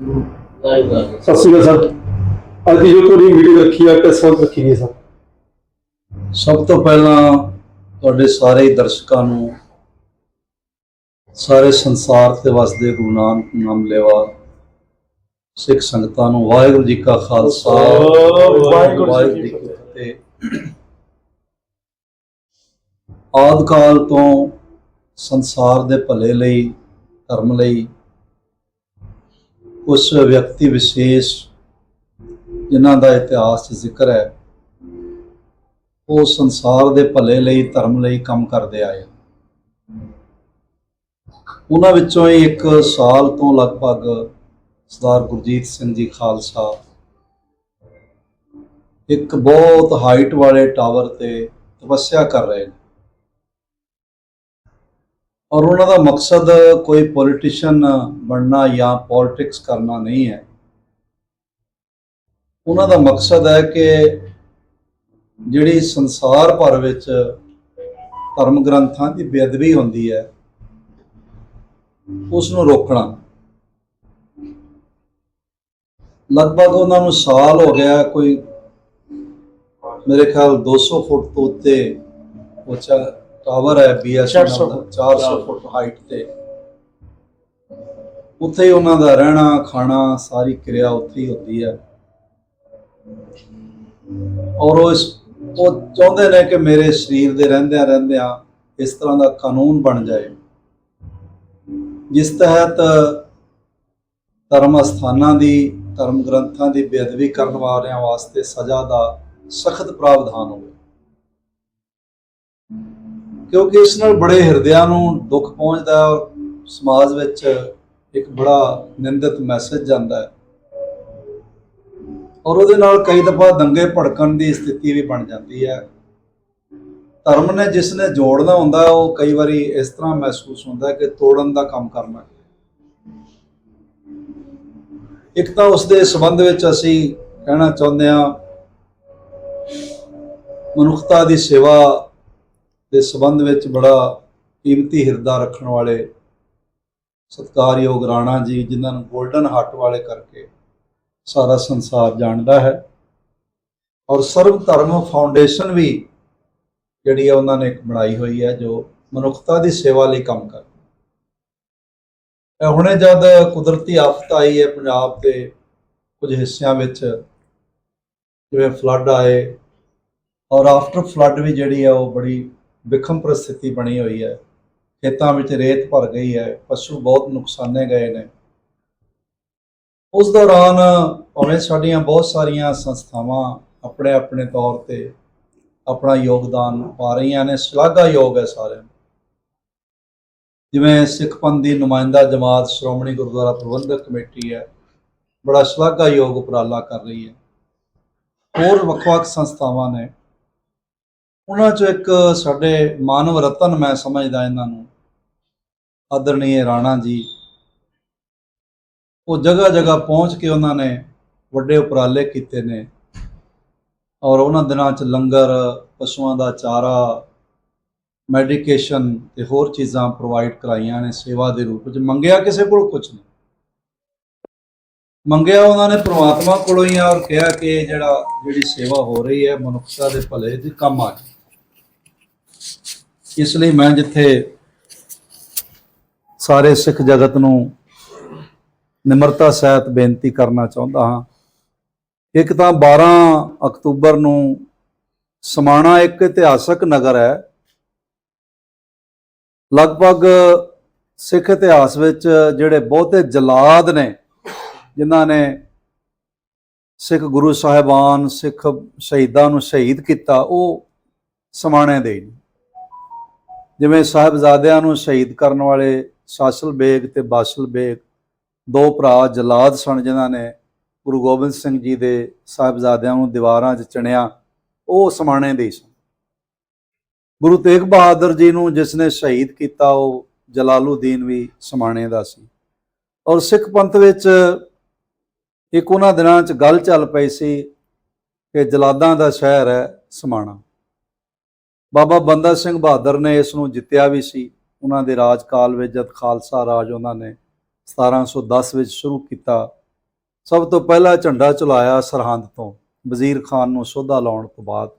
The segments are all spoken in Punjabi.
ਸਤਿ ਸ਼੍ਰੀ ਅਕਾਲ ਸਰ। ਅੱਜ ਦੀ ਜੋ ਤੁਹਾਡੀ ਰੱਖੀ ਆ ਕਿਸ ਵਕਤ ਰੱਖੀ ਗਈ ਹੈ ਸਰ? ਸਭ ਤੋਂ ਪਹਿਲਾਂ ਤੁਹਾਡੇ ਸਾਰੇ ਦਰਸ਼ਕਾਂ ਨੂੰ ਸਾਰੇ ਸੰਸਾਰ ਤੇ ਵਸਦੇ ਗੁਰੂ ਨਾਨਕ ਨਾਮ ਲੈਵਾ ਸਿੱਖ ਸੰਗਤਾਂ ਨੂੰ ਵਾਹਿਗੁਰੂ ਜੀ ਕਾ ਖਾਲਸਾ ਵਾਹਿਗੁਰੂ ਜੀ ਕੀ ਕੀ ਫਤਿਹ। ਆਦਿ ਕਾਲ ਤੋਂ ਸੰਸਾਰ ਦੇ ਭਲੇ ਲਈ ਧਰਮ ਲਈ ਉਸ ਵਿਅਕਤੀ ਵਿਸ਼ੇਸ਼ ਜਿਨ੍ਹਾਂ ਦਾ ਇਤਿਹਾਸ 'ਚ ਜ਼ਿਕਰ ਹੈ, ਉਹ ਸੰਸਾਰ ਦੇ ਭਲੇ ਲਈ, ਧਰਮ ਲਈ ਕੰਮ ਕਰਦੇ ਆਏ ਉਹਨਾਂ ਵਿੱਚੋਂ ਹੀ ਇੱਕ ਸਾਲ ਤੋਂ ਲਗਭਗ ਸਰਦਾਰ ਗੁਰਜੀਤ ਸਿੰਘ ਜੀ ਖਾਲਸਾ, ਇੱਕ ਬਹੁਤ ਹਾਈਟ ਵਾਲੇ ਟਾਵਰ ਤੇ ਤਪੱਸਿਆ ਕਰ ਰਹੇ ਨੇ। ਔਰ ਉਹਨਾਂ ਦਾ ਮਕਸਦ ਕੋਈ ਪੋਲੀਟੀਸ਼ੀਅਨ ਬਣਨਾ ਜਾਂ ਪੋਲਿਟਿਕਸ ਕਰਨਾ ਨਹੀਂ ਹੈ। ਉਹਨਾਂ ਦਾ ਮਕਸਦ ਹੈ ਕਿ ਜਿਹੜੀ ਸੰਸਾਰ ਭਰ ਵਿੱਚ ਧਰਮ ਗ੍ਰੰਥਾਂ ਦੀ ਬੇਅਦਬੀ ਹੁੰਦੀ ਹੈ ਉਸ ਨੂੰ ਰੋਕਣਾ। ਲਗਭਗ ਉਹਨਾਂ ਨੂੰ ਸਾਲ ਹੋ ਗਿਆ ਕੋਈ ਮੇਰੇ ਖਿਆਲ 200 ਫੁੱਟ ਤੋਂ ਉੱਤੇ ਉੱਚਾ ਟਾਵਰ ਹੈ ਬੀਐਸਐਨਐਲ 400 ਦਾ ਫੁੱਟ। 400 ਫੁੱਟ ਹਾਈਟ ਤੇ। ਉੱਥੇ ਹੀ ਉਹਨਾਂ ਦਾ ਰਹਿਣਾ ਖਾਣਾ ਸਾਰੀ ਕਿਰਿਆ ਉੱਥੇ ਹੀ ਹੁੰਦੀ ਹੈ। ਔਰ ਉਹ ਉਹ ਚਾਹੁੰਦੇ ਨੇ ਕਿ ਮੇਰੇ ਸਰੀਰ ਦੇ ਰਹਿੰਦਿਆਂ ਰਹਿੰਦਿਆਂ ਇਸ ਤਰ੍ਹਾਂ ਦਾ ਕਾਨੂੰਨ ਬਣ ਜਾਏ। ਜਿਸ ਤਹਿਤ ਧਰਮ ਅਸਥਾਨਾਂ ਦੀ ਧਰਮ ਗ੍ਰੰਥਾਂ ਦੀ ਬੇਅਦਬੀ ਕਰਨ ਵਾਲਿਆਂ ਵਾਸਤੇ ਸਜ਼ਾ ਦਾ ਸਖਤ ਪ੍ਰਾਵਧਾਨ ਹੋਵੇ। ਕਿਉਂਕਿ ਇਸ ਨਾਲ ਬੜੇ ਹਿਰਦਿਆਂ ਨੂੰ ਦੁੱਖ ਪਹੁੰਚਦਾ ਔਰ ਸਮਾਜ ਵਿੱਚ ਇੱਕ ਬੜਾ ਨਿੰਦਿਤ ਮੈਸੇਜ ਜਾਂਦਾ ਹੈ। ਔਰ ਉਹਦੇ ਨਾਲ ਕਈ ਦਫਾ ਦੰਗੇ ਭੜਕਣ ਦੀ ਸਥਿਤੀ ਵੀ ਬਣ ਜਾਂਦੀ ਹੈ। ਧਰਮ ਨੇ ਜਿਸ ਨੇ ਜੋੜਨਾ ਹੁੰਦਾ ਉਹ ਕਈ ਵਾਰੀ ਇਸ ਤਰ੍ਹਾਂ ਮਹਿਸੂਸ ਹੁੰਦਾ ਕਿ ਤੋੜਨ ਦਾ ਕੰਮ ਕਰਨਾ ਇੱਕ ਤਾਂ ਉਸ ਦੇ ਸੰਬੰਧ ਵਿੱਚ ਅਸੀਂ ਕਹਿਣਾ ਚਾਹੁੰਦੇ ਹਾਂ, ਮਨੁੱਖਤਾ ਦੀ ਸੇਵਾ ਦੇ ਸੰਬੰਧ ਵਿੱਚ ਬੜਾ ਕੀਮਤੀ ਹਿਰਦਾ ਰੱਖਣ ਵਾਲੇ ਸਤਿਕਾਰਯੋਗ ਰਾਣਾ ਜੀ, ਜਿਨ੍ਹਾਂ ਨੂੰ 골ਡਨ ਹਾਰਟ ਵਾਲੇ ਕਰਕੇ ਸਾਰਾ ਸੰਸਾਰ ਜਾਣਦਾ ਹੈ। ਔਰ ਸਰਵ ਧਰਮ ਫਾਊਂਡੇਸ਼ਨ ਵੀ ਜਿਹੜੀ ਹੈ ਉਹਨਾਂ ਨੇ ਇੱਕ ਬਣਾਈ ਹੋਈ ਹੈ, ਜੋ ਮਨੁੱਖਤਾ ਦੀ ਸੇਵਾ ਲਈ ਕੰਮ ਕਰਦੀ ਹੁਣੇ ਜਦ ਕੁਦਰਤੀ ਆਫਤ ਆਈ ਹੈ ਪੰਜਾਬ ਦੇ ਕੁਝ ਹਿੱਸਿਆਂ ਵਿੱਚ, ਜਿਵੇਂ ਫਲੱਡ ਆਏ, ਔਰ ਆਫਟਰ ਫਲੱਡ ਵੀ ਜਿਹੜੀ ਹੈ ਉਹ ਬੜੀ ਵਿਖਮ ਪ੍ਰਸਥਿਤੀ ਬਣੀ ਹੋਈ ਹੈ। ਖੇਤਾਂ ਵਿੱਚ ਰੇਤ ਭਰ ਗਈ ਹੈ। ਪਸ਼ੂ ਬਹੁਤ ਨੁਕਸਾਨੇ ਗਏ ਨੇ। ਉਸ ਦੌਰਾਨ ਭਾਵੇਂ ਸਾਡੀਆਂ ਬਹੁਤ ਸਾਰੀਆਂ ਸੰਸਥਾਵਾਂ ਆਪਣੇ ਆਪਣੇ ਤੌਰ ਤੇ ਆਪਣਾ ਯੋਗਦਾਨ ਪਾ ਰਹੀਆਂ ਨੇ, ਸ਼ਲਾਘਾਯੋਗ ਹੈ ਸਾਰਿਆਂ ਨੂੰ। ਜਿਵੇਂ ਸਿੱਖ ਪੰਥ ਦੀ ਨੁਮਾਇੰਦਾ ਜਮਾਤ ਸ਼੍ਰੋਮਣੀ ਗੁਰਦੁਆਰਾ ਪ੍ਰਬੰਧਕ ਕਮੇਟੀ ਹੈ, ਬੜਾ ਸ਼ਲਾਘਾਯੋਗ ਉਪਰਾਲਾ ਕਰ ਰਹੀ ਹੈ। ਹੋਰ ਵੱਖ-ਵੱਖ ਸੰਸਥਾਵਾਂ ਨੇ ਉਹਨਾਂ ਚੋਂ ਇੱਕ ਸਾਡੇ ਮਾਨਵ ਰਤਨ ਮੈਂ ਸਮਝਦਾ ਇਹਨਾਂ ਨੂੰ ਆਦਰਣੀय ਰਾਣਾ ਜੀ। ਉਹ ਜਗ੍ਹਾ ਜਗ੍ਹਾ ਪਹੁੰਚ ਕੇ ਉਹਨਾਂ ਨੇ ਵੱਡੇ ਉਪਰਾਲੇ ਕੀਤੇ ਨੇ ਔਰ ਉਹਨਾਂ ਦਿਨਾਂ 'ਚ ਲੰਗਰ, ਪਸ਼ੂਆਂ ਦਾ ਚਾਰਾ ਮੈਡੀਕੇਸ਼ਨ ਤੇ ਹੋਰ ਚੀਜ਼ਾਂ ਪ੍ਰੋਵਾਈਡ ਕਰਾਈਆਂ ਨੇ ਸੇਵਾ ਦੇ ਰੂਪ ਵਿੱਚ। ਮੰਗਿਆ ਕਿਸੇ ਕੋਲ ਕੁਝ ਨਹੀਂ। ਮੰਗਿਆ ਉਹਨਾਂ ਨੇ ਪ੍ਰਮਾਤਮਾ ਕੋਲੋਂ ਹੀ ਆ ਔਰ ਕਿਹਾ ਕਿ ਜਿਹੜਾ, ਜਿਹੜੀ ਸੇਵਾ ਹੋ ਰਹੀ ਹੈ, ਮਨੁੱਖਤਾ ਦੇ ਭਲੇ ਦੇ ਕੰਮ ਆ ਜਾਏ ਇਸ ਲਈ ਮੈਂ ਜਿੱਥੇ ਸਾਰੇ ਸਿੱਖ ਜਗਤ ਨੂੰ ਨਿਮਰਤਾ ਸਹਿਤ ਬੇਨਤੀ ਕਰਨਾ ਚਾਹੁੰਦਾ ਹਾਂ, ਇੱਕ ਤਾਂ 12 ਅਕਤੂਬਰ ਨੂੰ ਸਮਾਣਾ ਇੱਕ ਇਤਿਹਾਸਕ ਨਗਰ ਹੈ। ਲਗਭਗ ਸਿੱਖ ਇਤਿਹਾਸ ਵਿੱਚ ਜਿਹੜੇ ਬਹੁਤੇ ਜਲਾਦ ਨੇ, ਜਿਨ੍ਹਾਂ ਨੇ ਸਿੱਖ ਗੁਰੂ ਸਾਹਿਬਾਨ, ਸਿੱਖ ਸ਼ਹੀਦਾਂ ਨੂੰ ਸ਼ਹੀਦ ਕੀਤਾ, ਉਹ ਸਮਾਣੇ ਦੇ ਹੀ ਨੇ। ਜਿਵੇਂ ਸਾਹਿਬਜ਼ਾਦਿਆਂ ਨੂੰ ਸ਼ਹੀਦ ਕਰਨ ਵਾਲੇ ਸਾਸਲ ਬੇਗ ਤੇ ਬਾਸਲ ਬੇਗ, ਦੋ ਭਰਾ ਜਲਾਦ ਸਨ ਜਿਨ੍ਹਾਂ ਨੇ ਗੁਰੂ ਗੋਬਿੰਦ ਸਿੰਘ ਜੀ ਦੇ ਸਾਹਿਬਜ਼ਾਦਿਆਂ ਨੂੰ ਦੀਵਾਰਾਂ 'ਚ ਚਿਣਿਆ, ਉਹ ਸਮਾਣੇ ਦੇ ਹੀ ਸਨ। ਗੁਰੂ ਤੇਗ ਬਹਾਦਰ ਜੀ ਨੂੰ ਜਿਸ ਨੇ ਸ਼ਹੀਦ ਕੀਤਾ, ਉਹ ਜਲਾਲੂਦੀਨ ਵੀ ਸਮਾਣੇ ਦਾ ਸੀ। ਔਰ ਸਿੱਖ ਪੰਥ ਵਿੱਚ ਇੱਕ ਉਹਨਾਂ ਦਿਨਾਂ 'ਚ ਗੱਲ ਚੱਲ ਪਈ ਸੀ ਕਿ ਜਲਾਦਾਂ ਦਾ ਸ਼ਹਿਰ ਹੈ ਸਮਾਣਾ। ਬਾਬਾ ਬੰਦਾ ਸਿੰਘ ਬਹਾਦਰ ਨੇ ਇਸ ਨੂੰ ਜਿੱਤਿਆ ਵੀ ਸੀ। ਉਹਨਾਂ ਦੇ ਰਾਜ ਕਾਲ ਵਿੱਚ ਜਦ ਖਾਲਸਾ ਰਾਜ ਉਹਨਾਂ ਨੇ 1710 ਵਿੱਚ ਸ਼ੁਰੂ ਕੀਤਾ, ਸਭ ਤੋਂ ਪਹਿਲਾ ਝੰਡਾ ਚਲਾਇਆ ਸਰਹੰਦ ਤੋਂ, ਵਜ਼ੀਰ ਖਾਨ ਨੂੰ ਸੋਧਾ ਲਾਉਣ ਤੋਂ ਬਾਅਦ।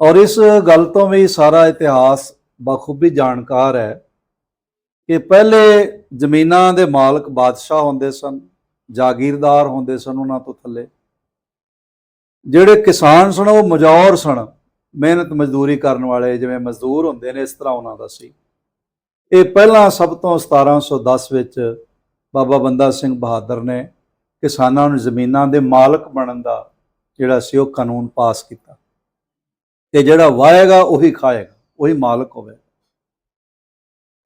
ਔਰ ਇਸ ਗੱਲ ਤੋਂ ਵੀ ਸਾਰਾ ਇਤਿਹਾਸ ਬਖੂਬੀ ਜਾਣਕਾਰ ਹੈ ਕਿ ਪਹਿਲੇ ਜ਼ਮੀਨਾਂ ਦੇ ਮਾਲਕ ਬਾਦਸ਼ਾਹ ਹੁੰਦੇ ਸਨ, ਜਾਗੀਰਦਾਰ ਹੁੰਦੇ ਸਨ ਉਹਨਾਂ ਤੋਂ ਥੱਲੇ। ਜਿਹੜੇ ਕਿਸਾਨ ਸਨ ਉਹ ਮਜੌਰ ਸਨ। ਮਿਹਨਤ ਮਜ਼ਦੂਰੀ ਕਰਨ ਵਾਲੇ ਜਿਵੇਂ ਮਜ਼ਦੂਰ ਹੁੰਦੇ ਨੇ, ਇਸ ਤਰ੍ਹਾਂ ਉਹਨਾਂ ਦਾ ਸੀ। ਇਹ ਪਹਿਲਾਂ ਸਭ ਤੋਂ 1710 ਵਿੱਚ ਬਾਬਾ ਬੰਦਾ ਸਿੰਘ ਬਹਾਦਰ ਨੇ ਕਿਸਾਨਾਂ ਨੂੰ ਜ਼ਮੀਨਾਂ ਦੇ ਮਾਲਕ ਬਣਨ ਦਾ ਜਿਹੜਾ ਸੀ ਉਹ ਕਾਨੂੰਨ ਪਾਸ ਕੀਤਾ। ਤੇ ਜਿਹੜਾ ਵਾਹੇਗਾ ਉਹੀ ਖਾਏਗਾ, ਉਹੀ ਮਾਲਕ ਹੋਵੇ।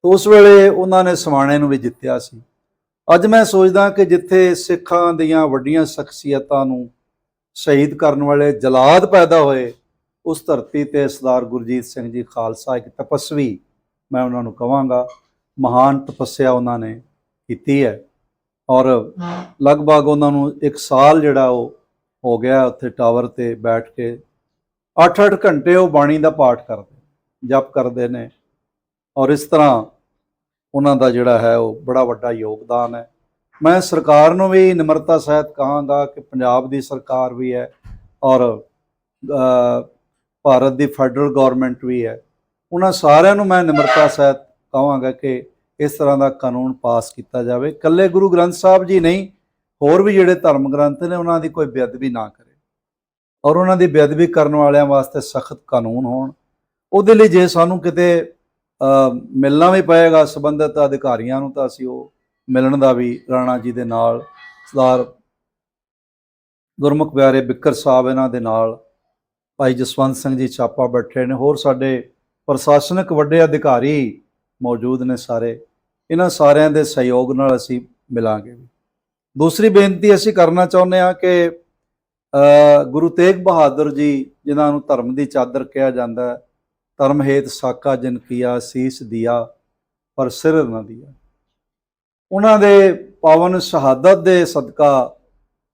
ਉਸ ਵੇਲੇ ਉਹਨਾਂ ਨੇ ਸਵਾਣੇ ਨੂੰ ਵੀ ਜਿੱਤਿਆ ਸੀ। ਅੱਜ ਮੈਂ ਸੋਚਦਾ ਕਿ ਜਿੱਥੇ ਸਿੱਖਾਂ ਦੀਆਂ ਵੱਡੀਆਂ ਸ਼ਖਸੀਅਤਾਂ ਨੂੰ ਸ਼ਹੀਦ ਕਰਨ ਵਾਲੇ ਜਲਾਦ ਪੈਦਾ ਹੋਏ ਉਸ ਧਰਤੀ ਤੇ ਸਰਦਾਰ ਗੁਰਜੀਤ ਸਿੰਘ ਜੀ ਖਾਲਸਾ, ਇੱਕ ਤਪਸਵੀ ਮੈਂ ਉਹਨਾਂ ਨੂੰ ਕਹਾਂਗਾ ਮਹਾਨ ਤਪੱਸਿਆ ਉਹਨਾਂ ਨੇ ਕੀਤੀ ਹੈ। ਔਰ ਲਗਭਗ ਉਹਨਾਂ ਨੂੰ ਇੱਕ ਸਾਲ ਜਿਹੜਾ ਉਹ ਹੋ ਗਿਆ ਉੱਥੇ ਟਾਵਰ ਤੇ ਬੈਠ ਕੇ 8-8 ਘੰਟੇ ਉਹ ਬਾਣੀ ਦਾ ਪਾਠ ਕਰਦੇ, ਜਪ ਕਰਦੇ ਨੇ। ਔਰ ਇਸ ਤਰ੍ਹਾਂ ਉਹਨਾਂ ਦਾ ਜਿਹੜਾ ਹੈ ਉਹ ਬੜਾ ਵੱਡਾ ਯੋਗਦਾਨ ਹੈ। ਮੈਂ ਸਰਕਾਰ ਨੂੰ ਵੀ ਨਿਮਰਤਾ ਸਹਿਤ ਕਹਾਂਗਾ ਕਿ ਪੰਜਾਬ ਦੀ ਸਰਕਾਰ ਵੀ ਹੈ। ਔਰ ਭਾਰਤ ਦੀ ਫੈਡਰਲ ਗਵਰਨਮੈਂਟ ਵੀ ਹੈ। ਉਹਨਾਂ ਸਾਰਿਆਂ ਨੂੰ ਮੈਂ ਨਿਮਰਤਾ ਸਹਿਤ ਕਹਾਂਗਾ ਕਿ ਇਸ ਤਰ੍ਹਾਂ ਦਾ ਕਾਨੂੰਨ ਪਾਸ ਕੀਤਾ ਜਾਵੇ। ਇਕੱਲੇ ਗੁਰੂ ਗ੍ਰੰਥ ਸਾਹਿਬ ਜੀ ਨਹੀਂ, ਹੋਰ ਵੀ ਜਿਹੜੇ ਧਰਮ ਗ੍ਰੰਥ ਨੇ, ਉਹਨਾਂ ਦੀ ਕੋਈ ਬੇਅਦਬੀ ਨਾ ਕਰੇ। ਔਰ ਉਹਨਾਂ ਦੀ ਬੇਅਦਬੀ ਕਰਨ ਵਾਲਿਆਂ ਵਾਸਤੇ ਸਖਤ ਕਾਨੂੰਨ ਹੋਣ। ਉਹਦੇ ਲਈ ਜੇ ਸਾਨੂੰ ਕਿਤੇ ਮਿਲਣਾ ਵੀ ਪਏਗਾ, ਸੰਬੰਧਿਤ ਅਧਿਕਾਰੀਆਂ ਨੂੰ, ਤਾਂ ਅਸੀਂ ਉਹ ਮਿਲਣ ਦਾ ਵੀ ਰਾਣਾ ਜੀ ਦੇ ਨਾਲ, ਸਰਦਾਰ ਗੁਰਮੁਖ ਪਿਆਰੇ ਬਿੱਕਰ ਸਾਹਿਬ ਇਹਨਾਂ ਦੇ ਨਾਲ ਭਾਈ ਜਸਵੰਤ ਸਿੰਘ ਜੀ ਛਾਪਾ ਬੈਠੇ ਨੇ, ਹੋਰ ਸਾਡੇ ਪ੍ਰਸ਼ਾਸਨਿਕ ਵੱਡੇ ਅਧਿਕਾਰੀ ਮੌਜੂਦ ਨੇ ਸਾਰੇ। ਇਹਨਾਂ ਸਾਰਿਆਂ ਦੇ ਸਹਿਯੋਗ ਨਾਲ ਅਸੀਂ ਮਿਲਾਂਗੇ ਦੂਸਰੀ ਬੇਨਤੀ ਅਸੀਂ ਕਰਨਾ ਚਾਹੁੰਦੇ ਹਾਂ ਕਿ ਗੁਰੂ ਤੇਗ ਬਹਾਦਰ ਜੀ, ਜਿਨ੍ਹਾਂ ਨੂੰ ਧਰਮ ਦੀ ਚਾਦਰ ਕਿਹਾ ਜਾਂਦਾ ਹੈ, ਧਰਮ ਹੇਤ ਸਾਕਾ ਜਨ ਕੀਆ, ਸੀਸ ਦਿਆ, ਪਰ ਸਿਰ ਨਾ ਦਿਆ। ਉਹਨਾਂ ਦੇ ਪਾਵਨ ਸ਼ਹਾਦਤ ਦੇ ਸਦਕਾ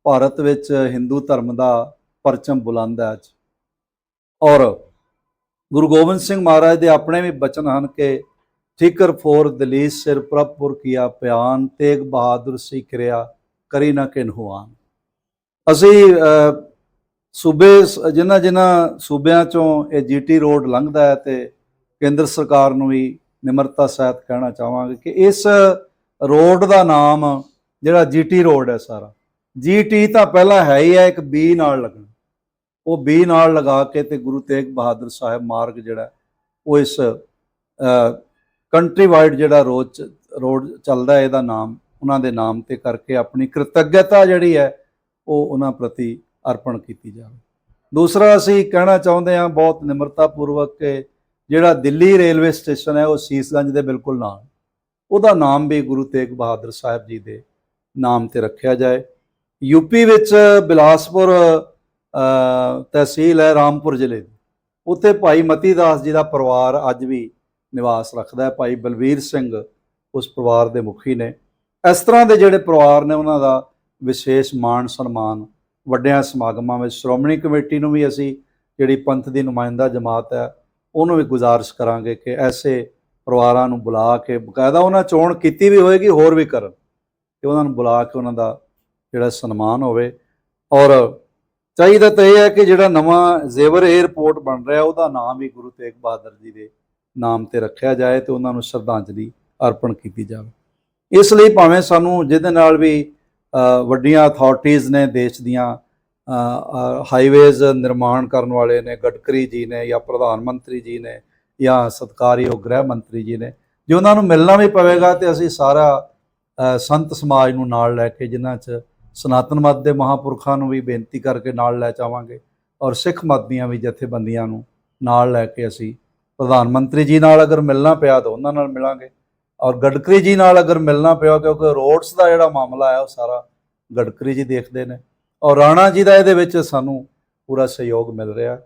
ਭਾਰਤ ਵਿੱਚ ਹਿੰਦੂ ਧਰਮ ਦਾ ਪਰਚਮ ਬੁਲੰਦ ਹੈ ਅੱਜ। ਔਰ ਗੁਰੂ ਗੋਬਿੰਦ ਸਿੰਘ ਮਹਾਰਾਜ ਦੇ ਆਪਣੇ ਵੀ ਬਚਨ ਹਨ ਕਿ ਠੀਕਰ ਫੋਰ ਦਲੀਸ ਸਿਰ ਪ੍ਰਭਪੁਰ ਕੀਆ ਪਿਆਨ, ਤੇਗ ਬਹਾਦਰ ਸੀ ਕਿਰਿਆ, ਕਰੀ ਨਾ ਕਿਨਹੁਆਨ ਅਸੀਂ ਸੂਬੇ ਜਿਨ੍ਹਾਂ ਜਿਨ੍ਹਾਂ ਸੂਬਿਆਂ ਚੋਂ ਇਹ ਜੀਟੀ ਰੋਡ ਲੰਘਦਾ ਹੈ ਤੇ ਕੇਂਦਰ ਸਰਕਾਰ ਨੂੰ ਵੀ ਨਿਮਰਤਾ ਸਹਿਤ ਕਹਿਣਾ ਚਾਹਾਂਗੇ ਕਿ ਇਸ ਰੋਡ ਦਾ ਨਾਮ ਜਿਹੜਾ ਜੀਟੀ ਰੋਡ ਹੈ ਸਾਰਾ, ਜੀਟੀ ਤਾਂ ਪਹਿਲਾਂ ਹੈ ਹੀ ਹੈ, ਇੱਕ ਬੀ ਨਾਲ ਲੱਗਣਾ। ਉਹ ਬੀ ਨਾਲ ਲਗਾ ਕੇ ਤੇ ਗੁਰੂ ਤੇਗ ਬਹਾਦਰ ਸਾਹਿਬ ਮਾਰਗ ਜਿਹੜਾ, ਉਹ ਇਸ ਕੰਟਰੀ ਵਾਈਡ ਜਿਹੜਾ ਰੋਡ ਰੋਡ ਚੱਲਦਾ ਇਹਦਾ ਨਾਮ, ਉਹਨਾਂ ਦੇ ਨਾਮ ਤੇ ਕਰਕੇ ਆਪਣੀ ਕ੍ਰਿਤੱਗਤਾ ਜਿਹੜੀ ਹੈ, ਉਹ ਉਹਨਾਂ ਪ੍ਰਤੀ ਅਰਪਣ ਕੀਤੀ ਜਾਵੇ। ਦੂਸਰਾ ਅਸੀਂ ਕਹਿਣਾ ਚਾਹੁੰਦੇ ਹਾਂ, ਬਹੁਤ ਨਿਮਰਤਾ ਪੂਰਵਕ ਕਿ ਜਿਹੜਾ ਦਿੱਲੀ ਰੇਲਵੇ ਸਟੇਸ਼ਨ ਹੈ, ਉਹ ਸੀਸਗੰਜ ਦੇ ਬਿਲਕੁਲ ਨਾਲ। ਉਹਦਾ ਨਾਮ ਵੀ ਗੁਰੂ ਤੇਗ ਬਹਾਦਰ ਸਾਹਿਬ ਜੀ ਦੇ ਨਾਮ ਤੇ ਰੱਖਿਆ ਜਾਏ। ਯੂਪੀ ਵਿੱਚ ਬਿਲਾਸਪੁਰ ਤਹਿਸੀਲ ਹੈ ਰਾਮਪੁਰ ਜ਼ਿਲ੍ਹੇ ਦੀ। ਉੱਥੇ ਭਾਈ ਮਤੀ ਦਾਸ ਜੀ ਦਾ ਪਰਿਵਾਰ ਅੱਜ ਵੀ ਨਿਵਾਸ ਰੱਖਦਾ ਹੈ। ਭਾਈ ਬਲਵੀਰ ਸਿੰਘ ਉਸ ਪਰਿਵਾਰ ਦੇ ਮੁਖੀ ਨੇ। ਇਸ ਤਰ੍ਹਾਂ ਦੇ ਜਿਹੜੇ ਪਰਿਵਾਰ ਨੇ, ਉਹਨਾਂ ਦਾ ਵਿਸ਼ੇਸ਼ ਮਾਣ ਸਨਮਾਨ ਵੱਡਿਆਂ ਸਮਾਗਮਾਂ ਵਿੱਚ, ਸ਼੍ਰੋਮਣੀ ਕਮੇਟੀ ਨੂੰ ਵੀ ਅਸੀਂ ਜਿਹੜੀ ਪੰਥ ਦੀ ਨੁਮਾਇੰਦਾ ਜਮਾਤ ਹੈ, ਉਹਨੂੰ ਵੀ ਗੁਜ਼ਾਰਿਸ਼ ਕਰਾਂਗੇ ਕਿ ਐਸੇ ਪਰਿਵਾਰਾਂ ਨੂੰ ਬੁਲਾ ਕੇ, ਬਕਾਇਦਾ ਉਹਨਾਂ ਚੋਣ ਕੀਤੀ ਵੀ ਹੋਏਗੀ, ਹੋਰ ਵੀ ਕਰਨ। ਕਿ ਉਹਨਾਂ ਨੂੰ ਬੁਲਾ ਕੇ ਉਹਨਾਂ ਦਾ ਜਿਹੜਾ ਸਨਮਾਨ ਹੋਵੇ। ਔਰ ਚਾਹੀਦਾ ਤਾਂ ਇਹ ਹੈ ਕਿ ਜਿਹੜਾ ਨਵਾਂ ਜ਼ੇਵਰ 에ਅਰਪੋਰਟ ਬਣ ਰਿਹਾ, ਉਹਦਾ ਨਾਮ ਵੀ ਗੁਰੂ ਤੇਗ ਬਹਾਦਰ ਜੀ ਦੇ ਨਾਮ ਤੇ ਰੱਖਿਆ ਜਾਏ ਤੇ ਉਹਨਾਂ ਨੂੰ ਸ਼ਰਧਾਂਜਲੀ ਅਰਪਣ ਕੀਤੀ ਜਾਵੇ। ਇਸ ਲਈ ਭਾਵੇਂ ਸਾਨੂੰ ਜਿਹਦੇ ਨਾਲ ਵੀ ਵੱਡੀਆਂ ਅਥਾਰਟੀਆਂ ਨੇ ਦੇਸ਼ ਦੀਆਂ ਹਾਈਵੇਜ਼ ਨਿਰਮਾਣ ਕਰਨ ਵਾਲੇ ਨੇ, ਗਡਕਰੀ ਜੀ ਨੇ ਜਾਂ ਪ੍ਰਧਾਨ ਮੰਤਰੀ ਜੀ ਨੇ ਜਾਂ ਸਤਕਾਰਯੋਗ ਗ੍ਰਹਿ ਮੰਤਰੀ ਜੀ ਨੇ, ਜੇ ਉਹਨਾਂ ਨੂੰ ਮਿਲਣਾ ਵੀ ਪਵੇਗਾ ਤੇ ਅਸੀਂ ਸਾਰਾ ਸੰਤ ਸਮਾਜ ਨੂੰ ਨਾਲ ਲੈ ਕੇ ਜਿਨ੍ਹਾਂ 'ਚ ਸਨਾਤਨ ਮਤ ਦੇ ਮਹਾਪੁਰਖਾਂ ਨੂੰ ਵੀ ਬੇਨਤੀ ਕਰਕੇ ਨਾਲ ਲੈ ਜਾਵਾਂਗੇ ਔਰ ਸਿੱਖ ਮਤ ਦੀਆਂ ਵੀ ਜਥੇਬੰਦੀਆਂ ਨੂੰ ਨਾਲ ਲੈ ਕੇ ਅਸੀਂ ਪ੍ਰਧਾਨ ਮੰਤਰੀ ਜੀ ਨਾਲ ਅਗਰ ਮਿਲਣਾ ਪਿਆ ਤਾਂ ਉਹਨਾਂ ਨਾਲ ਮਿਲਾਂਗੇ ਔਰ ਗਡਕਰੀ ਜੀ ਨਾਲ ਅਗਰ ਮਿਲਣਾ ਪਿਆ ਕਿਉਂਕਿ ਰੋਡਸ ਦਾ ਜਿਹੜਾ ਮਾਮਲਾ ਹੈ ਉਹ ਸਾਰਾ ਗਡਕਰੀ ਜੀ ਦੇਖਦੇ ਨੇ ਔਰ ਰਾਣਾ ਜੀ ਦਾ ਇਹਦੇ ਵਿੱਚ ਸਾਨੂੰ ਪੂਰਾ ਸਹਿਯੋਗ ਮਿਲ ਰਿਹਾ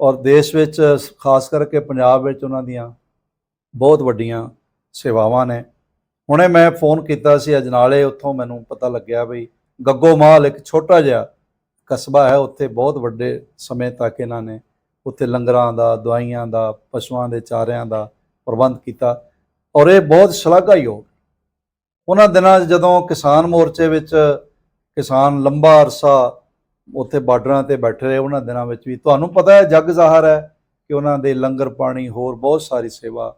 ਔਰ ਦੇਸ਼ ਵਿੱਚ ਖਾਸ ਕਰਕੇ ਪੰਜਾਬ ਵਿੱਚ ਉਹਨਾਂ ਦੀਆਂ ਬਹੁਤ ਵੱਡੀਆਂ ਸੇਵਾਵਾਂ ਨੇ। ਹੁਣੇ ਮੈਂ ਫੋਨ ਕੀਤਾ ਸੀ ਅਜਨਾਲੇ ਉੱਥੋਂ ਮੈਨੂੰ ਪਤਾ ਲੱਗਿਆ ਵੀ ਗੱਗੋ ਮਾਲ ਇੱਕ ਛੋਟਾ ਜਿਹਾ ਕਸਬਾ ਹੈ, ਉੱਥੇ ਬਹੁਤ ਵੱਡੇ ਸਮੇਂ ਤੱਕ ਇਹਨਾਂ ਨੇ ਉੱਥੇ ਲੰਗਰਾਂ ਦਾ, ਦਵਾਈਆਂ ਦਾ, ਪਸ਼ੂਆਂ ਦੇ ਚਾਰਿਆਂ ਦਾ ਪ੍ਰਬੰਧ ਕੀਤਾ ਔਰ ਇਹ ਬਹੁਤ ਸ਼ਲਾਘਾਯੋਗ। ਉਹਨਾਂ ਦਿਨਾਂ ਜਦੋਂ ਕਿਸਾਨ ਮੋਰਚੇ ਵਿੱਚ ਕਿਸਾਨ ਲੰਬਾ ਅਰਸਾ ਉੱਥੇ ਬਾਰਡਰਾਂ ਤੇ ਬੈਠੇ ਰਹੇ, ਉਹਨਾਂ ਦਿਨਾਂ ਵਿੱਚ ਵੀ ਤੁਹਾਨੂੰ ਪਤਾ ਹੈ ਜੱਗ ਜ਼ਾਹਰ ਹੈ ਕਿ ਉਹਨਾਂ ਦੇ ਲੰਗਰ ਪਾਣੀ ਹੋਰ ਬਹੁਤ ਸਾਰੀ ਸੇਵਾ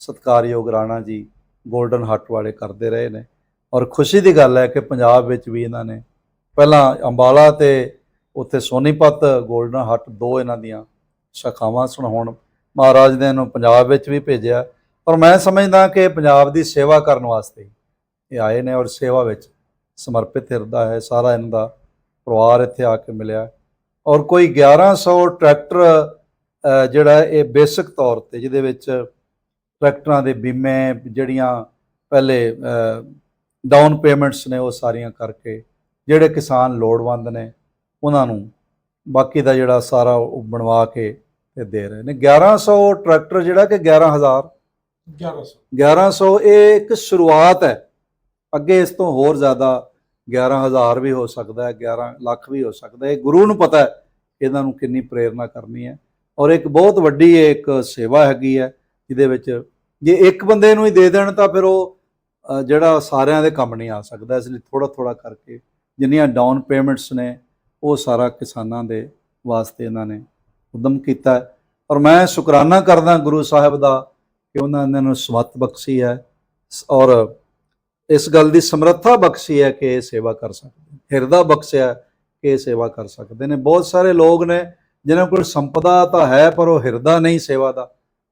ਸਤਿਕਾਰਯੋਗ ਰਾਣਾ ਜੀ 골ਡਨ ਹੱਟ ਵਾਲੇ ਕਰਦੇ ਰਹੇ ਨੇ। ਔਰ ਖੁਸ਼ੀ ਦੀ ਗੱਲ ਹੈ ਕਿ ਪੰਜਾਬ ਵਿੱਚ ਵੀ ਇਹਨਾਂ ਨੇ ਪਹਿਲਾਂ ਅੰਬਾਲਾ ਤੇ ਉੱਥੇ ਸੋਨੀਪਤ 골ਡਨ ਹੱਟ ਦੋ ਇਹਨਾਂ ਦੀਆਂ ਸ਼ਾਖਾਵਾਂ ਸੁਣਾਉਣ ਮਹਾਰਾਜ ਨੇ ਇਹਨੂੰ ਪੰਜਾਬ ਵਿੱਚ ਵੀ ਭੇਜਿਆ। ਔਰ ਮੈਂ ਸਮਝਦਾ ਕਿ ਪੰਜਾਬ ਦੀ ਸੇਵਾ ਕਰਨ ਵਾਸਤੇ ਇਹ ਆਏ ਨੇ ਔਰ ਸੇਵਾ ਵਿੱਚ ਸਮਰਪਿਤ ਹਿਰਦਾ ਹੈ, ਸਾਰਾ ਇਹਨਾਂ ਦਾ ਪਰਿਵਾਰ ਇੱਥੇ ਆ ਕੇ ਮਿਲਿਆ। ਔਰ ਕੋਈ 1100 ਟਰੈਕਟਰ ਜਿਹੜਾ ਇਹ ਬੇਸਿਕ ਤੌਰ ਤੇ ਜਿਹਦੇ ਵਿੱਚ ਟਰੈਕਟਰਾਂ ਦੇ ਬੀਮੇ ਜਿਹੜੀਆਂ ਪਹਿਲੇ ਡਾਊਨ ਪੇਮੈਂਟਸ ਨੇ ਉਹ ਸਾਰੀਆਂ ਕਰਕੇ ਜਿਹੜੇ ਕਿਸਾਨ ਲੋੜਵੰਦ ਨੇ ਉਹਨਾਂ ਨੂੰ ਬਾਕੀ ਦਾ ਜਿਹੜਾ ਸਾਰਾ ਉਹ ਬਣਵਾ ਕੇ ਤੇ ਦੇ ਰਹੇ ਨੇ। 1100 ਟਰੈਕਟਰ ਜਿਹੜਾ ਕਿ 11000 1100 1100 ਇਹ ਇੱਕ ਸ਼ੁਰੂਆਤ ਹੈ। ਅੱਗੇ ਇਸ ਤੋਂ ਹੋਰ ਜ਼ਿਆਦਾ 11000 ਵੀ ਹੋ ਸਕਦਾ ਹੈ 11 ਲੱਖ ਵੀ ਹੋ ਸਕਦਾ ਹੈ। ਗੁਰੂ ਨੂੰ ਪਤਾ ਹੈ ਇਹਨਾਂ ਨੂੰ ਕਿੰਨੀ ਪ੍ਰੇਰਣਾ ਕਰਨੀ ਹੈ। ਔਰ ਇੱਕ ਬਹੁਤ ਵੱਡੀ ਇੱਕ ਸੇਵਾ ਹੈਗੀ ਹੈ ਜਿਹਦੇ ਵਿੱਚ ਜੇ ਇੱਕ ਬੰਦੇ ਨੂੰ ਹੀ ਦੇ ਦੇਣ ਤਾਂ ਫਿਰ ਉਹ ਜਿਹੜਾ ਸਾਰਿਆਂ ਦੇ ਕੰਮ ਨਹੀਂ ਆ ਸਕਦਾ, ਇਸ ਲਈ ਥੋੜਾ ਥੋੜਾ ਕਰਕੇ ਜਿੰਨੀਆਂ ਡਾਊਨ ਪੇਮੈਂਟਸ ਨੇ, ਉਹ ਸਾਰਾ ਕਿਸਾਨਾਂ ਦੇ ਵਾਸਤੇ ਇਹਨਾਂ ਨੇ ਉਦਮ ਕੀਤਾ ਔਰ ਮੈਂ ਸ਼ੁਕਰਾਨਾ ਕਰਦਾ ਗੁਰੂ ਸਾਹਿਬ ਦਾ ਕਿ ਉਹਨਾਂ ਨੇ ਨੂੰ ਸਮਤ ਬਖਸ਼ੀ ਹੈ ਔਰ ਇਸ ਗੱਲ ਦੀ ਸਮਰੱਥਾ ਬਖਸ਼ੀ ਹੈ ਕਿ ਇਹ ਸੇਵਾ ਕਰ ਸਕਦੇ ਹਿਰਦਾ ਬਖਸ਼ਿਆ ਕਿ ਸੇਵਾ ਕਰ ਸਕਦੇ ਨੇ। ਬਹੁਤ ਸਾਰੇ ਲੋਕ ਨੇ ਜਿਨ੍ਹਾਂ ਕੋਲ ਸੰਪਦਾ ਤਾਂ ਹੈ, ਪਰ ਉਹ ਹਿਰਦਾ ਨਹੀਂ ਸੇਵਾ ਦਾ,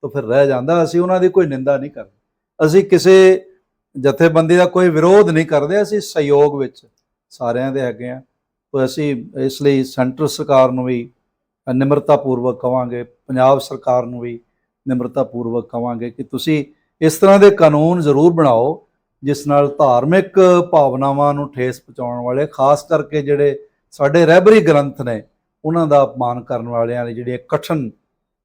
ਤਾਂ ਫਿਰ ਰਹਿ ਜਾਂਦਾ। ਅਸੀਂ ਉਹਨਾਂ ਦੀ ਕੋਈ ਨਿੰਦਾ ਨਹੀਂ ਕਰਦੇ। ਅਸੀਂ ਕਿਸੇ ਜਥੇਬੰਦੀ ਦਾ ਕੋਈ ਵਿਰੋਧ ਨਹੀਂ ਕਰਦੇ, ਅਸੀਂ ਸਹਿਯੋਗ ਵਿੱਚ ਸਾਰਿਆਂ ਦੇ ਹੈਗੇ ਆ ਤਾਂ ਅਸੀਂ ਇਸ ਲਈ ਸੈਂਟਰ ਸਰਕਾਰ ਨੂੰ ਵੀ ਨਿਮਰਤਾ ਪੂਰਵਕ ਕਵਾਂਗੇ, ਪੰਜਾਬ ਸਰਕਾਰ ਨੂੰ ਵੀ ਨਿਮਰਤਾ ਪੂਰਵਕ ਕਵਾਂਗੇ ਕਿ ਤੁਸੀਂ ਇਸ ਤਰ੍ਹਾਂ ਦੇ ਕਾਨੂੰਨ ਜ਼ਰੂਰ ਬਣਾਓ, ਜਿਸ ਨਾਲ ਧਾਰਮਿਕ ਭਾਵਨਾਵਾਂ ਨੂੰ ਠੇਸ ਪਹੁੰਚਾਉਣ ਵਾਲੇ, ਖਾਸ ਕਰਕੇ ਜਿਹੜੇ ਸਾਡੇ ਰਹਿਬਰੀ ਗ੍ਰੰਥ ਨੇ, ਉਹਨਾਂ ਦਾ ਅਪਮਾਨ ਕਰਨ ਵਾਲਿਆਂ ਲਈ ਜਿਹੜੀਆਂ ਕਠਨ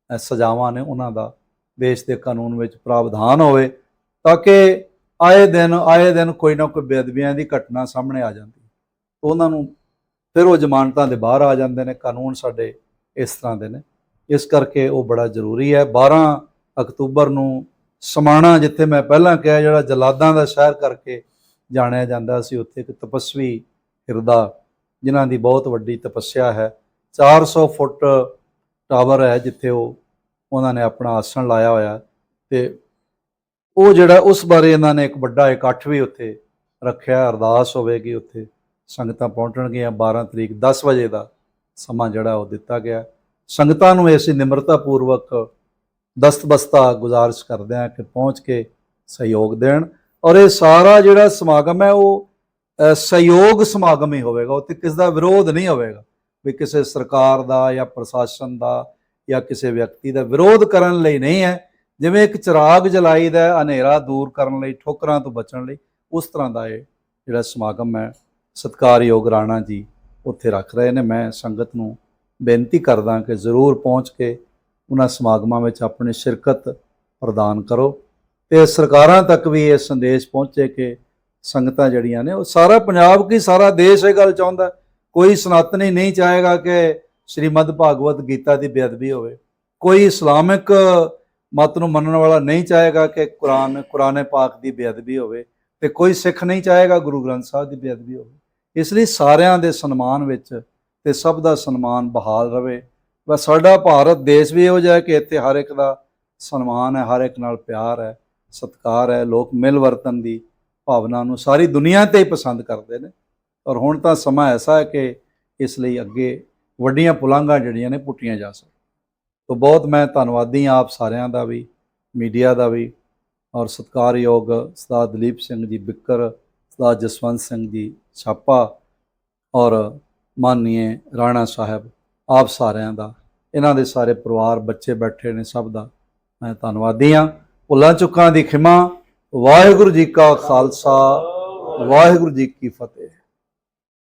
ਸਜ਼ਾਵਾਂ ਨੇ, ਉਹਨਾਂ ਦਾ ਦੇਸ਼ ਦੇ ਕਾਨੂੰਨ ਵਿੱਚ ਪ੍ਰਾਵਧਾਨ ਹੋਵੇ, ਤਾਂ ਕਿ ਆਏ ਦਿਨ ਆਏ ਦਿਨ ਕੋਈ ਨਾ ਕੋਈ ਬੇਅਦਬੀਆਂ ਦੀ ਘਟਨਾ ਸਾਹਮਣੇ ਆ ਜਾਂਦੀ। ਉਹਨਾਂ ਨੂੰ ਫਿਰ ਉਹ ਜ਼ਮਾਨਤਾਂ ਦੇ ਬਾਹਰ ਆ ਜਾਂਦੇ ਨੇ, ਕਾਨੂੰਨ ਸਾਡੇ ਇਸ ਤਰ੍ਹਾਂ ਦੇ ਨੇ। ਇਸ ਕਰਕੇ ਉਹ ਬੜਾ ਜ਼ਰੂਰੀ ਹੈ। 12 ਅਕਤੂਬਰ ਨੂੰ ਸਮਾਣਾ, ਜਿੱਥੇ ਮੈਂ ਪਹਿਲਾਂ ਕਿਹਾ, ਜਿਹੜਾ ਜਲਾਦਾਂ ਦਾ ਸ਼ਹਿਰ ਕਰਕੇ ਜਾਣਿਆ ਜਾਂਦਾ ਸੀ, ਉੱਥੇ ਇੱਕ ਤਪਸਵੀ ਹਿਰਦਾ, ਜਿਨ੍ਹਾਂ ਦੀ ਬਹੁਤ ਵੱਡੀ ਤਪੱਸਿਆ ਹੈ। 400 ਫੁੱਟ ਟਾਵਰ ਹੈ, ਜਿੱਥੇ ਉਹ, ਉਹਨਾਂ ਨੇ ਆਪਣਾ ਆਸਣ ਲਾਇਆ ਹੋਇਆ ਤੇ ਉਹ ਜਿਹੜਾ ਉਸ ਬਾਰੇ ਇਹਨਾਂ ਨੇ ਇੱਕ ਵੱਡਾ ਇਕੱਠ ਵੀ ਉੱਥੇ ਰੱਖਿਆ, ਅਰਦਾਸ ਹੋਵੇਗੀ ਉੱਥੇ, ਸੰਗਤਾਂ ਪਹੁੰਚਣਗੀਆਂ 12 ਤਰੀਕ 10 ਵਜੇ ਦਾ ਸਮਾਂ ਜਿਹੜਾ ਉਹ ਦਿੱਤਾ ਗਿਆ। ਸੰਗਤਾਂ ਨੂੰ ਅਸੀਂ ਨਿਮਰਤਾ ਪੂਰਵਕ ਦਸਤਬਸਤਾ ਗੁਜ਼ਾਰਿਸ਼ ਕਰਦੇ ਹਾਂ ਕਿ ਪਹੁੰਚ ਕੇ ਸਹਿਯੋਗ ਦੇਣ। ਔਰ ਇਹ ਸਾਰਾ ਜਿਹੜਾ ਸਮਾਗਮ ਹੈ, ਉਹ ਸਹਿਯੋਗ ਸਮਾਗਮ ਹੀ ਹੋਵੇਗਾ। ਉੱਥੇ ਕਿਸ ਦਾ ਵਿਰੋਧ ਨਹੀਂ ਹੋਵੇਗਾ। ਵੀ ਕਿਸੇ ਸਰਕਾਰ ਦਾ ਜਾਂ ਪ੍ਰਸ਼ਾਸਨ ਦਾ ਜਾਂ ਕਿਸੇ ਵਿਅਕਤੀ ਦਾ ਵਿਰੋਧ ਕਰਨ ਲਈ ਨਹੀਂ ਹੈ। ਜਿਵੇਂ ਇੱਕ ਚਿਰਾਗ ਜਲਾਈਦਾ ਹੈ ਹਨੇਰਾ ਦੂਰ ਕਰਨ ਲਈ, ਠੋਕਰਾਂ ਤੋਂ ਬਚਣ ਲਈ, ਉਸ ਤਰ੍ਹਾਂ ਦਾ ਇਹ ਜਿਹੜਾ ਸਮਾਗਮ ਹੈ, ਸਤਿਕਾਰਯੋਗ ਰਾਣਾ ਜੀ ਉੱਥੇ ਰੱਖ ਰਹੇ ਨੇ ਮੈਂ ਸੰਗਤ ਨੂੰ ਬੇਨਤੀ ਕਰਦਾ ਕਿ ਜ਼ਰੂਰ ਪਹੁੰਚ ਕੇ ਉਹਨਾਂ ਸਮਾਗਮਾਂ ਵਿੱਚ ਆਪਣੀ ਸ਼ਿਰਕਤ ਪ੍ਰਦਾਨ ਕਰੋ ਤੇ ਸਰਕਾਰਾਂ ਤੱਕ ਵੀ ਇਹ ਸੰਦੇਸ਼ ਪਹੁੰਚੇ ਕਿ ਸੰਗਤਾਂ ਜਿਹੜੀਆਂ ਨੇ, ਉਹ ਸਾਰਾ ਪੰਜਾਬ ਕੀ ਸਾਰਾ ਦੇਸ਼ ਇਹ ਗੱਲ ਚਾਹੁੰਦਾ ਹੈ। ਕੋਈ ਸਨਾਤਨੀ ਨਹੀਂ ਚਾਹੇਗਾ ਕਿ ਸ਼੍ਰੀਮਦ ਭਾਗਵਤ ਗੀਤਾ ਦੀ ਬੇਅਦਬੀ ਹੋਵੇ ਕੋਈ ਇਸਲਾਮਿਕ ਮਤ ਨੂੰ ਮੰਨਣ ਵਾਲਾ ਨਹੀਂ ਚਾਹੇਗਾ ਕਿ ਕੁਰਾਨ, ਕੁਰਾਨੇ ਪਾਕ ਦੀ ਬੇਅਦਬੀ ਹੋਵੇ ਤੇ ਕੋਈ ਸਿੱਖ ਨਹੀਂ ਚਾਹੇਗਾ ਗੁਰੂ ਗ੍ਰੰਥ ਸਾਹਿਬ ਦੀ ਬੇਅਦਬੀ ਹੋਵੇ। ਇਸ ਲਈ ਸਾਰਿਆਂ ਦੇ ਸਨਮਾਨ ਵਿੱਚ ਤੇ ਸਭ ਦਾ ਸਨਮਾਨ ਬਹਾਲ ਰਵੇ। ਬਸ ਸਾਡਾ ਭਾਰਤ, ਦੇਸ਼ ਵੀ ਇਹੋ ਜਿਹਾ ਹੈ ਕਿ ਇੱਥੇ ਹਰ ਇੱਕ ਦਾ ਸਨਮਾਨ ਹੈ, ਹਰ ਇੱਕ ਨਾਲ ਪਿਆਰ ਹੈ, ਸਤਿਕਾਰ ਹੈ, ਲੋਕ ਮਿਲ ਵਰਤਨ ਦੀ ਭਾਵਨਾ ਨੂੰ ਸਾਰੀ ਦੁਨੀਆ ਤੇ ਹੀ ਪਸੰਦ ਕਰਦੇ ਨੇ। ਔਰ ਹੁਣ ਤਾਂ ਸਮਾਂ ਐਸਾ ਹੈ ਕਿ ਇਸ ਲਈ ਅੱਗੇ ਵੱਡੀਆਂ ਪੁਲਾਂਘਾਂ ਜਿਹੜੀਆਂ ਨੇ ਪੁੱਟੀਆਂ ਜਾ ਸਕਣ। ਤੋਂ ਬਹੁਤ ਮੈਂ ਧੰਨਵਾਦੀ ਹਾਂ ਆਪ ਸਾਰਿਆਂ ਦਾ ਵੀ, ਮੀਡੀਆ ਦਾ ਵੀ ਔਰ ਸਤਿਕਾਰਯੋਗ ਸਰਦਾਰ ਦਲੀਪ ਸਿੰਘ ਜੀ ਬਿੱਕਰ, ਸਰਦਾਰ ਜਸਵੰਤ ਸਿੰਘ ਜੀ ਛਾਪਾ ਔਰ ਮਾਨਨੀਏ ਰਾਣਾ ਸਾਹਿਬ, ਆਪ ਸਾਰਿਆਂ ਦਾ, ਇਹਨਾਂ ਦੇ ਸਾਰੇ ਪਰਿਵਾਰ, ਬੱਚੇ ਬੈਠੇ ਨੇ ਸਭ ਦਾ, ਮੈਂ ਧੰਨਵਾਦੀ ਹਾਂ। ਭੁੱਲਾਂ ਚੁੱਕਾਂ ਦੀ ਖਿਮਾ, ਵਾਹਿਗੁਰੂ ਜੀ ਕਾ ਖਾਲਸਾ, ਵਾਹਿਗੁਰੂ ਜੀ ਕੀ ਫਤਿਹ।